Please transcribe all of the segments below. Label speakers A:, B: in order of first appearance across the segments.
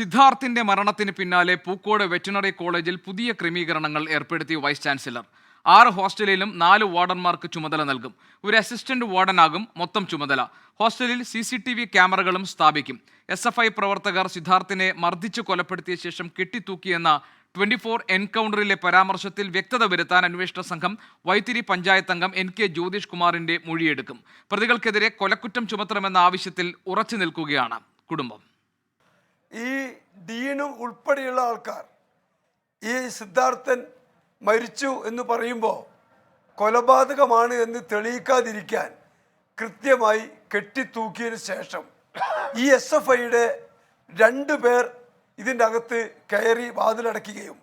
A: സിദ്ധാർത്ഥിന്റെ മരണത്തിന് പിന്നാലെ പൂക്കോട് വെറ്റിനറി കോളേജിൽ പുതിയ ക്രമീകരണങ്ങൾ ഏർപ്പെടുത്തി വൈസ് ചാൻസലർ. ആറ് ഹോസ്റ്റലിലും നാല് വാർഡന്മാർക്ക് ചുമതല നൽകും. ഒരു അസിസ്റ്റന്റ് വാർഡനാകും മൊത്തം ചുമതല. ഹോസ്റ്റലിൽ സി സി ടി വി ക്യാമറകളും സ്ഥാപിക്കും. എസ് എഫ് ഐ പ്രവർത്തകർ സിദ്ധാർത്ഥിനെ മർദ്ദിച്ച് കൊലപ്പെടുത്തിയ ശേഷം കെട്ടിത്തൂക്കിയെന്ന ട്വന്റി ഫോർ എൻകൗണ്ടറിലെ പരാമർശത്തിൽ വ്യക്തത വരുത്താൻ അന്വേഷണ സംഘം വൈത്തിരി പഞ്ചായത്ത് അംഗം എൻ കെ ജ്യോതിഷ് കുമാറിന്റെ മൊഴിയെടുക്കും. പ്രതികൾക്കെതിരെ കൊലക്കുറ്റം ചുമത്തണമെന്ന ആവശ്യത്തിൽ ഉറച്ചു നിൽക്കുകയാണ് കുടുംബം.
B: ഈ ഡീനും ഉൾപ്പെടെയുള്ള ആൾക്കാർ ഈ സിദ്ധാർത്ഥൻ മരിച്ചു എന്ന് പറയുമ്പോൾ കൊലപാതകമാണ് എന്ന് തെളിയിക്കാതിരിക്കാൻ കൃത്യമായി കെട്ടിത്തൂക്കിയതിന് ശേഷം ഈ എസ് എഫ് ഐയുടെ രണ്ട് പേർ ഇതിന്റെ അകത്ത് കയറി വാതിലടയ്ക്കുകയും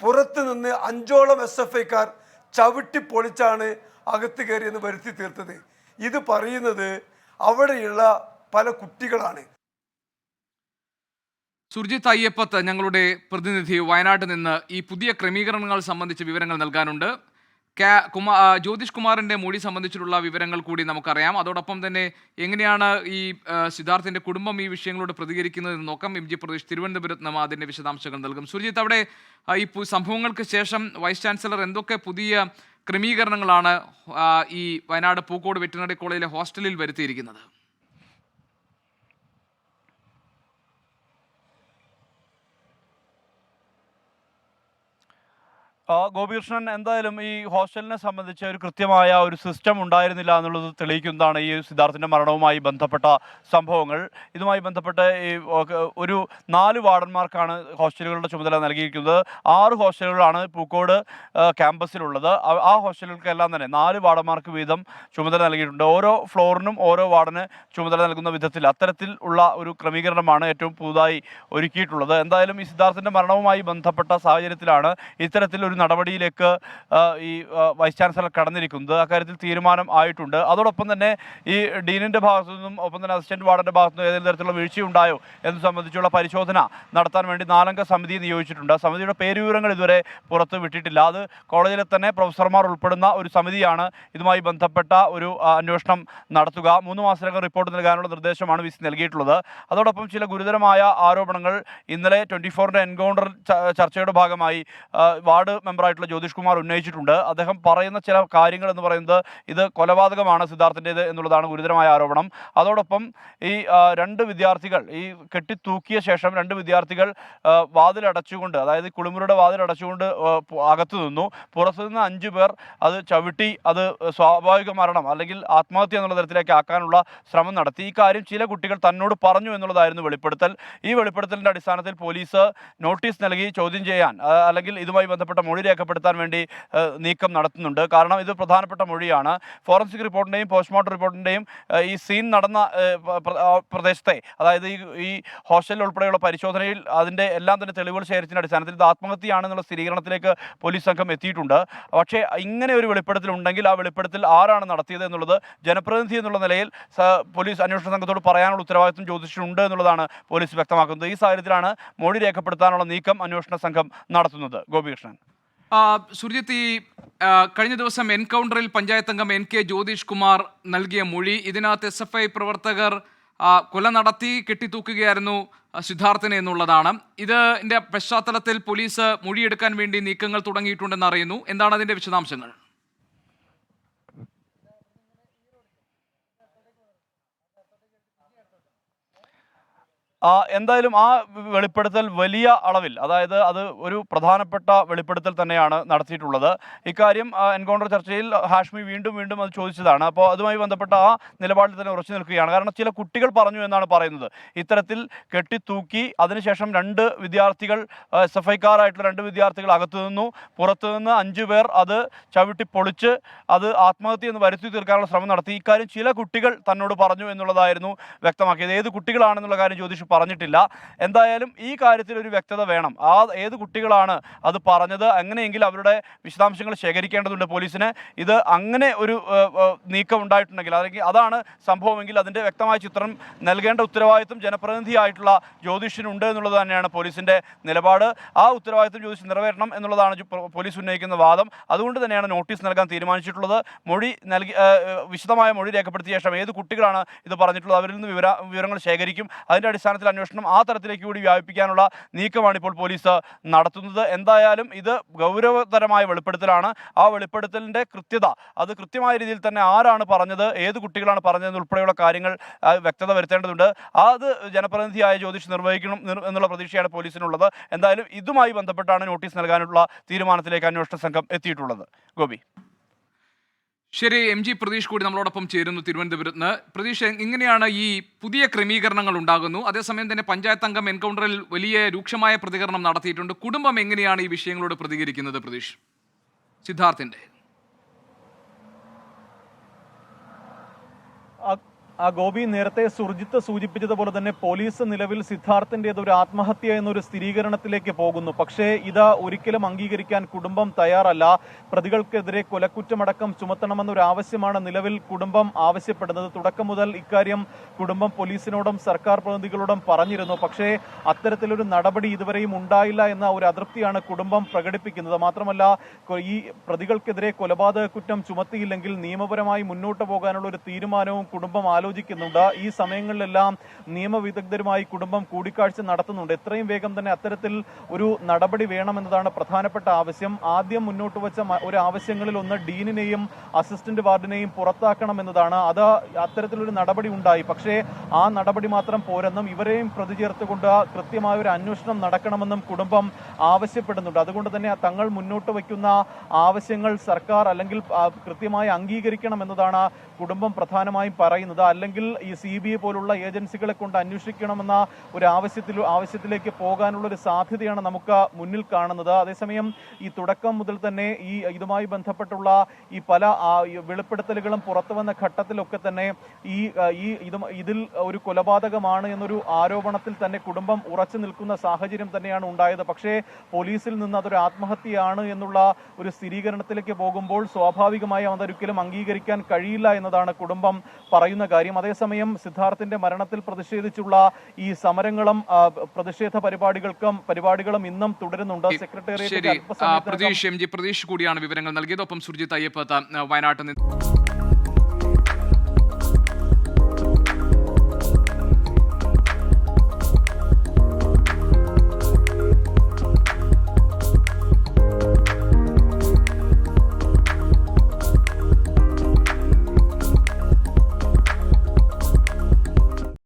B: പുറത്ത് നിന്ന് അഞ്ചോളം എസ് എഫ് ഐക്കാർ ചവിട്ടി പൊളിച്ചാണ് അകത്ത് കയറിയെന്ന് വരുത്തി തീർത്തത്. ഇത് പറയുന്നത് അവിടെയുള്ള പല കുട്ടികളാണ്.
A: സുർജിത്ത് അയ്യപ്പത്ത് ഞങ്ങളുടെ പ്രതിനിധി വയനാട്ടിൽ നിന്ന് ഈ പുതിയ ക്രമീകരണങ്ങൾ സംബന്ധിച്ച് വിവരങ്ങൾ നൽകാനുണ്ട്. കുമാ ജ്യോതിഷ് കുമാറിന്റെ മൊഴി സംബന്ധിച്ചിട്ടുള്ള വിവരങ്ങൾ കൂടി നമുക്കറിയാം. അതോടൊപ്പം തന്നെ എങ്ങനെയാണ് ഈ സിദ്ധാർത്ഥിന്റെ കുടുംബം ഈ വിഷയങ്ങളോട് പ്രതികരിക്കുന്നത് എന്ന് നോക്കാം. എം ജി പ്രദേശ് തിരുവനന്തപുരത്ത് നിന്ന് അതിന്റെ വിശദാംശങ്ങൾ നൽകും. സുർജിത് അവിടെ ഈ സംഭവങ്ങൾക്ക് ശേഷം വൈസ് ചാൻസലർ എന്തൊക്കെ പുതിയ ക്രമീകരണങ്ങളാണ് ഈ വയനാട് പൂക്കോട് വെറ്റിനറി കോളേജിലെ ഹോസ്റ്റലിൽ വരുത്തിയിരിക്കുന്നത്
C: ആ, ഗോപികൃഷ്ണൻ എന്തായാലും ഈ ഹോസ്റ്റലിനെ സംബന്ധിച്ച് ഒരു കൃത്യമായ ഒരു സിസ്റ്റം ഉണ്ടായിരുന്നില്ല എന്നുള്ളത് തെളിയിക്കുന്നതാണ് ഈ സിദ്ധാർത്ഥിന്റെ മരണവുമായി ബന്ധപ്പെട്ട സംഭവങ്ങൾ. ഇതുമായി ബന്ധപ്പെട്ട് ഈ ഒരു നാല് വാർഡന്മാർക്കാണ് ഹോസ്റ്റലുകളുടെ ചുമതല നൽകിയിരിക്കുന്നത്. ആറ് ഹോസ്റ്റലുകളാണ് പൂക്കോട് ക്യാമ്പസിലുള്ളത്. ആ ഹോസ്റ്റലുകൾക്കെല്ലാം തന്നെ നാല് വാർഡന്മാർക്ക് വീതം ചുമതല നൽകിയിട്ടുണ്ട്. ഓരോ ഫ്ലോറിനും ഓരോ വാർഡിന് ചുമതല നൽകുന്ന വിധത്തിൽ അത്തരത്തിൽ ഉള്ള ഒരു ക്രമീകരണമാണ് ഏറ്റവും പുതുതായി ഒരുക്കിയിട്ടുള്ളത്. എന്തായാലും ഈ സിദ്ധാർത്ഥിന്റെ മരണവുമായി ബന്ധപ്പെട്ട സാഹചര്യത്തിലാണ് ഇത്തരത്തിൽ ഒരു നടപടിയിലേക്ക് ഈ വൈസ് ചാൻസലർ കടന്നിരിക്കുന്നത്. അക്കാര്യത്തിൽ തീരുമാനം ആയിട്ടുണ്ട്. അതോടൊപ്പം തന്നെ ഈ ഡീനിന്റെ ഭാഗത്തു നിന്നും ഒപ്പം തന്നെ അസിസ്റ്റന്റ് വാർഡന്റെ ഭാഗത്തു നിന്നും ഏതെങ്കിലും തരത്തിലുള്ള വീഴ്ചയുണ്ടായോ എന്ന് സംബന്ധിച്ചുള്ള പരിശോധന നടത്താൻ വേണ്ടി നാലംഗ സമിതി നിയോഗിച്ചിട്ടുണ്ട്. സമിതിയുടെ പേരുവിവരങ്ങൾ ഇതുവരെ പുറത്ത് വിട്ടിട്ടില്ല. അത് കോളേജിലെ തന്നെ പ്രൊഫസർമാർ ഉൾപ്പെടുന്ന ഒരു സമിതിയാണ്. ഇതുമായി ബന്ധപ്പെട്ട ഒരു അന്വേഷണം നടത്തുക. മൂന്ന് മാസത്തിനകം റിപ്പോർട്ട് നൽകാനുള്ള നിർദ്ദേശമാണ് വിസി നൽകിയിട്ടുള്ളത്. അതോടൊപ്പം ചില ഗുരുതരമായ ആരോപണങ്ങൾ ഇന്നലെ ട്വന്റി ഫോറിന്റെ എൻകൗണ്ടർ ചർച്ചയുടെ ഭാഗമായി വാർഡ് മെമ്പറായിട്ടുള്ള ജ്യോതിഷ് കുമാർ ഉന്നയിച്ചിട്ടുണ്ട്. അദ്ദേഹം പറയുന്ന ചില കാര്യങ്ങൾ എന്ന് പറയുന്നത് ഇത് കൊലപാതകമാണ് സിദ്ധാർത്ഥിന്റേത് എന്നുള്ളതാണ് ഗുരുതരമായ ആരോപണം. അതോടൊപ്പം ഈ രണ്ട് വിദ്യാർത്ഥികൾ ഈ കെട്ടിത്തൂക്കിയ ശേഷം രണ്ട് വിദ്യാർത്ഥികൾ വാതിലടച്ചുകൊണ്ട് അതായത് കുളിമുറിയുടെ വാതിലടച്ചുകൊണ്ട് അകത്തു നിന്നു. പുറത്തു നിന്ന് അഞ്ചു പേർ അത് ചവിട്ടി അത് സ്വാഭാവിക മരണം അല്ലെങ്കിൽ ആത്മഹത്യ എന്നുള്ള തരത്തിലേക്ക് ആക്കാനുള്ള ശ്രമം നടത്തി. ഈ കാര്യം ചില കുട്ടികൾ തന്നോട് പറഞ്ഞു എന്നുള്ളതായിരുന്നു വെളിപ്പെടുത്തൽ. ഈ വെളിപ്പെടുത്തലിന്റെ അടിസ്ഥാനത്തിൽ പോലീസ് നോട്ടീസ് നൽകി ചോദ്യം ചെയ്യാൻ അല്ലെങ്കിൽ ഇതുമായി ബന്ധപ്പെട്ട മൊഴി രേഖപ്പെടുത്താൻ വേണ്ടി നീക്കം നടത്തുന്നുണ്ട്. കാരണം ഇത് പ്രധാനപ്പെട്ട മൊഴിയാണ്. ഫോറൻസിക് റിപ്പോർട്ടിന്റെയും പോസ്റ്റ്മോർട്ടം റിപ്പോർട്ടിന്റെയും ഈ സീൻ നടന്ന പ്രദേശത്തെ അതായത് ഈ ഈ ഹോസ്റ്റലിൽ ഉൾപ്പെടെയുള്ള പരിശോധനയിൽ അതിന്റെ എല്ലാം തന്നെ തെളിവുകൾ ശേഖരിച്ചതിന്റെ അടിസ്ഥാനത്തിൽ ഇത് ആത്മഹത്യയാണെന്നുള്ള സ്ഥിരീകരണത്തിലേക്ക് പോലീസ് സംഘം എത്തിയിട്ടുണ്ട്. പക്ഷേ ഇങ്ങനെ ഒരു വെളിപ്പെടുത്തൽ ഉണ്ടെങ്കിൽ ആ വെളിപ്പെടുത്തൽ ആരാണ് നടത്തിയത് എന്നുള്ളത് ജനപ്രതിനിധി എന്നുള്ള നിലയിൽ പോലീസ് അന്വേഷണ സംഘത്തോട് പറയാനുള്ള ഉത്തരവാദിത്വം ചോദിച്ചിട്ടുണ്ട് എന്നുള്ളതാണ് പോലീസ് വ്യക്തമാക്കുന്നത്. ഈ സാഹചര്യത്തിലാണ് മൊഴി രേഖപ്പെടുത്താനുള്ള നീക്കം അന്വേഷണ സംഘം നടത്തുന്നത്. ഗോപികൃഷ്ണൻ.
A: സുർജിത്ത് ഈ കഴിഞ്ഞ ദിവസം എൻകൗണ്ടറിൽ പഞ്ചായത്ത് അംഗം എൻ കെ ജ്യോതിഷ് കുമാർ നൽകിയ മൊഴി. ഇതിനകത്ത് എസ് എഫ് ഐ പ്രവർത്തകർ കൊല നടത്തി കെട്ടിത്തൂക്കുകയായിരുന്നു സിദ്ധാർത്ഥനെ എന്നുള്ളതാണ്. ഇതിന്റെ പശ്ചാത്തലത്തിൽ പോലീസ് മൊഴിയെടുക്കാൻ വേണ്ടി നീക്കങ്ങൾ തുടങ്ങിയിട്ടുണ്ടെന്ന് അറിയുന്നു. എന്താണ് അതിന്റെ വിശദാംശങ്ങൾ
C: ആ, എന്തായാലും ആ വെളിപ്പെടുത്തൽ വലിയ അളവിൽ അതായത് അത് ഒരു പ്രധാനപ്പെട്ട വെളിപ്പെടുത്തൽ തന്നെയാണ് നടത്തിയിട്ടുള്ളത്. ഇക്കാര്യം ആ, എൻകൗണ്ടർ ചർച്ചയിൽ ഹാഷ്മി വീണ്ടും വീണ്ടും അത് ചോദിച്ചതാണ്. അപ്പോൾ അതുമായി ബന്ധപ്പെട്ട ആ നിലപാടിൽ തന്നെ ഉറച്ചു നിൽക്കുകയാണ്. കാരണം ചില കുട്ടികൾ പറഞ്ഞു എന്നാണ് പറയുന്നത്. ഇത്തരത്തിൽ കെട്ടിത്തൂക്കി അതിനുശേഷം രണ്ട് വിദ്യാർത്ഥികൾ എസ് എഫ് ഐക്കാരായിട്ടുള്ള രണ്ട് വിദ്യാർത്ഥികൾ അകത്തു നിന്നു. പുറത്തു നിന്ന് അഞ്ചു പേർ അത് ചവിട്ടി പൊളിച്ച് അത് ആത്മഹത്യ എന്ന് വരുത്തി തീർക്കാനുള്ള ശ്രമം നടത്തി. ഇക്കാര്യം ചില കുട്ടികൾ തന്നോട് പറഞ്ഞു എന്നുള്ളതായിരുന്നു വ്യക്തമാക്കിയത്. ഏത് കുട്ടികളാണെന്നുള്ള കാര്യം ജ്യോതിഷ് പറഞ്ഞിട്ടില്ല. എന്തായാലും ഈ കാര്യത്തിൽ ഒരു വ്യക്തത വേണം. ആ ഏത് കുട്ടികളാണ് അത് പറഞ്ഞത്? അങ്ങനെയെങ്കിൽ അവരുടെ വിശദാംശങ്ങൾ ശേഖരിക്കേണ്ടതുണ്ട് പോലീസിന്. ഇത് അങ്ങനെ ഒരു നീക്കം ഉണ്ടായിട്ടുണ്ടെങ്കിൽ അല്ലെങ്കിൽ അതാണ് സംഭവമെങ്കിൽ അതിന്റെ വ്യക്തമായ ചിത്രം നൽകേണ്ട ഉത്തരവാദിത്വം ജനപ്രതിനിധിയായിട്ടുള്ള ജ്യോതിഷിനുണ്ട് എന്നുള്ളത് തന്നെയാണ് പോലീസിന്റെ നിലപാട്. ആ ഉത്തരവാദിത്വം ജ്യോതിഷ് നിറവേറ്റണം എന്നുള്ളതാണ് പോലീസ് ഉന്നയിക്കുന്ന വാദം. അതുകൊണ്ട് തന്നെയാണ് നോട്ടീസ് നൽകാൻ തീരുമാനിച്ചിട്ടുള്ളത്. മൊഴി നൽകി വിശദമായ മൊഴി രേഖപ്പെടുത്തിയ ശേഷം ഏത് കുട്ടികളാണ് ഇത് പറഞ്ഞിട്ടുള്ളത്? അവരിൽ നിന്ന് വിവര വിവരങ്ങൾ ശേഖരിക്കും. അതിന്റെ അടിസ്ഥാനത്തിൽ അടിസ്ഥാനത്തിൽ അന്വേഷണം ആ തരത്തിലേക്ക് കൂടി വ്യാപിപ്പിക്കാനുള്ള നീക്കമാണ് ഇപ്പോൾ പോലീസ് നടത്തുന്നത്. എന്തായാലും ഇത് ഗൗരവതരമായ വെളിപ്പെടുത്തലാണ്. ആ വെളിപ്പെടുത്തലിന്റെ കൃത്യത അത് കൃത്യമായ രീതിയിൽ തന്നെ ആരാണ് പറഞ്ഞത് ഏത് കുട്ടികളാണ് പറഞ്ഞത് ഉൾപ്പെടെയുള്ള കാര്യങ്ങൾ വ്യക്തത വരുത്തേണ്ടതുണ്ട്. അത് ജനപ്രതിനിധിയായ ജ്യോതിഷ് നിർവഹിക്കണം എന്നുള്ള പ്രതീക്ഷയാണ് പോലീസിനുള്ളത്. എന്തായാലും ഇതുമായി ബന്ധപ്പെട്ടാണ് നോട്ടീസ് നൽകാനുള്ള തീരുമാനത്തിലേക്ക് അന്വേഷണ സംഘം എത്തിയിട്ടുള്ളത്. ഗോപി.
A: ശരി എം ജി പ്രതീഷ് കൂടി നമ്മളോടൊപ്പം ചേരുന്നു തിരുവനന്തപുരത്ത്. നിന്ന് പ്രതീഷ് ഇങ്ങനെയാണ് ഈ പുതിയ ക്രമീകരണങ്ങൾ ഉണ്ടാകുന്നു. അതേസമയം തന്നെ പഞ്ചായത്ത് അംഗം എൻകൗണ്ടറിൽ വലിയ രൂക്ഷമായ പ്രതികരണം നടത്തിയിട്ടുണ്ട്. കുടുംബം എങ്ങനെയാണ് ഈ വിഷയങ്ങളോട് പ്രതികരിക്കുന്നത് പ്രതീഷ്? സിദ്ധാർത്ഥിന്റെ.
D: ഗോപി നേരത്തെ സുർജിത്ത് സൂചിപ്പിച്ചതുപോലെ തന്നെ പോലീസ് നിലവിൽ സിദ്ധാർത്ഥിന്റേത് ഒരു ആത്മഹത്യ എന്നൊരു സ്ഥിരീകരണത്തിലേക്ക് പോകുന്നു. പക്ഷേ ഇത് ഒരിക്കലും അംഗീകരിക്കാൻ കുടുംബം തയ്യാറല്ല. പ്രതികൾക്കെതിരെ കൊലക്കുറ്റമടക്കം ചുമത്തണമെന്നൊരു ആവശ്യമാണ് നിലവിൽ കുടുംബം ആവശ്യപ്പെടുന്നത്. തുടക്കം മുതൽ ഇക്കാര്യം കുടുംബം പോലീസിനോടും സർക്കാർ പ്രതിനിധികളോടും പറഞ്ഞിരുന്നു. പക്ഷേ അത്തരത്തിലൊരു നടപടി ഇതുവരെയും ഉണ്ടായില്ല എന്ന ഒരു അതൃപ്തിയാണ് കുടുംബം പ്രകടിപ്പിക്കുന്നത്. മാത്രമല്ല ഈ പ്രതികൾക്കെതിരെ കൊലപാതക കുറ്റം ചുമത്തിയില്ലെങ്കിൽ നിയമപരമായി മുന്നോട്ട് പോകാനുള്ള ഒരു തീരുമാനവും കുടുംബം ആലോചിക്കുന്നുണ്ട്. ഈ സമയങ്ങളിലെല്ലാം നിയമവിദഗ്ധരുമായി കുടുംബം കൂടിക്കാഴ്ച നടത്തുന്നുണ്ട്. എത്രയും വേഗം തന്നെ അത്തരത്തിൽ ഒരു നടപടി വേണമെന്നതാണ് പ്രധാനപ്പെട്ട ആവശ്യം. ആദ്യം മുന്നോട്ട് വെച്ച ഒരു ആവശ്യങ്ങളിൽ ഒന്ന് ഡീനിനെയും അസിസ്റ്റന്റ് വാർഡിനെയും പുറത്താക്കണം എന്നതാണ് അത് അത്തരത്തിലൊരു നടപടി ഉണ്ടായി. പക്ഷേ ആ നടപടി മാത്രം പോരെന്നും ഇവരെയും പ്രതി ചേർത്തുകൊണ്ട് കൃത്യമായ ഒരു അന്വേഷണം നടക്കണമെന്നും കുടുംബം ആവശ്യപ്പെടുന്നുണ്ട്. അതുകൊണ്ട് തന്നെ തങ്ങൾ മുന്നോട്ട് വയ്ക്കുന്ന ആവശ്യങ്ങൾ സർക്കാർ അല്ലെങ്കിൽ കൃത്യമായി അംഗീകരിക്കണം എന്നതാണ് കുടുംബം പ്രധാനമായും പറയുന്നത്. അല്ലെങ്കിൽ ഈ സി ബി ഐ പോലുള്ള ഏജൻസികളെ കൊണ്ട് അന്വേഷിക്കണമെന്ന ഒരു ആവശ്യത്തിൽ ആവശ്യത്തിലേക്ക് പോകാനുള്ള ഒരു സാധ്യതയാണ് നമുക്ക് മുന്നിൽ കാണുന്നത്. അതേസമയം ഈ തുടക്കം മുതൽ തന്നെ ഈ ഇതുമായി ബന്ധപ്പെട്ടുള്ള ഈ പല വെളിപ്പെടുത്തലുകളും പുറത്തു വന്ന ഘട്ടത്തിലൊക്കെ തന്നെ ഈ ഈ ഇത് ഇതിൽ ഒരു കൊലപാതകമാണ് എന്നൊരു ആരോപണത്തിൽ തന്നെ കുടുംബം ഉറച്ചു നിൽക്കുന്ന സാഹചര്യം തന്നെയാണ് ഉണ്ടായത്. പക്ഷേ പോലീസിൽ നിന്ന് അതൊരു ആത്മഹത്യയാണ് എന്നുള്ള ഒരു സ്ഥിരീകരണത്തിലേക്ക് പോകുമ്പോൾ സ്വാഭാവികമായും അതൊരിക്കലും അംഗീകരിക്കാൻ കഴിയില്ല എന്നതാണ് കുടുംബം പറയുന്ന കാര്യം. അതേസമയം സിദ്ധാർത്ഥിന്റെ മരണത്തിൽ പ്രതിഷേധിച്ചുള്ള ഈ സമരങ്ങളും പ്രതിഷേധ പരിപാടികൾക്കും പരിപാടികളും ഇന്നും തുടരുന്നുണ്ട്. സെക്രട്ടേറിയറ്റ്
A: പ്രതീക്ഷ പ്രതീഷ് എം ജി പ്രതീഷ് കൂടിയാണ് വിവരങ്ങൾ നൽകിയത്. ഒപ്പം സുർജിത് അയ്യപ്പത്ത വയനാട്ടിൽ നിന്ന്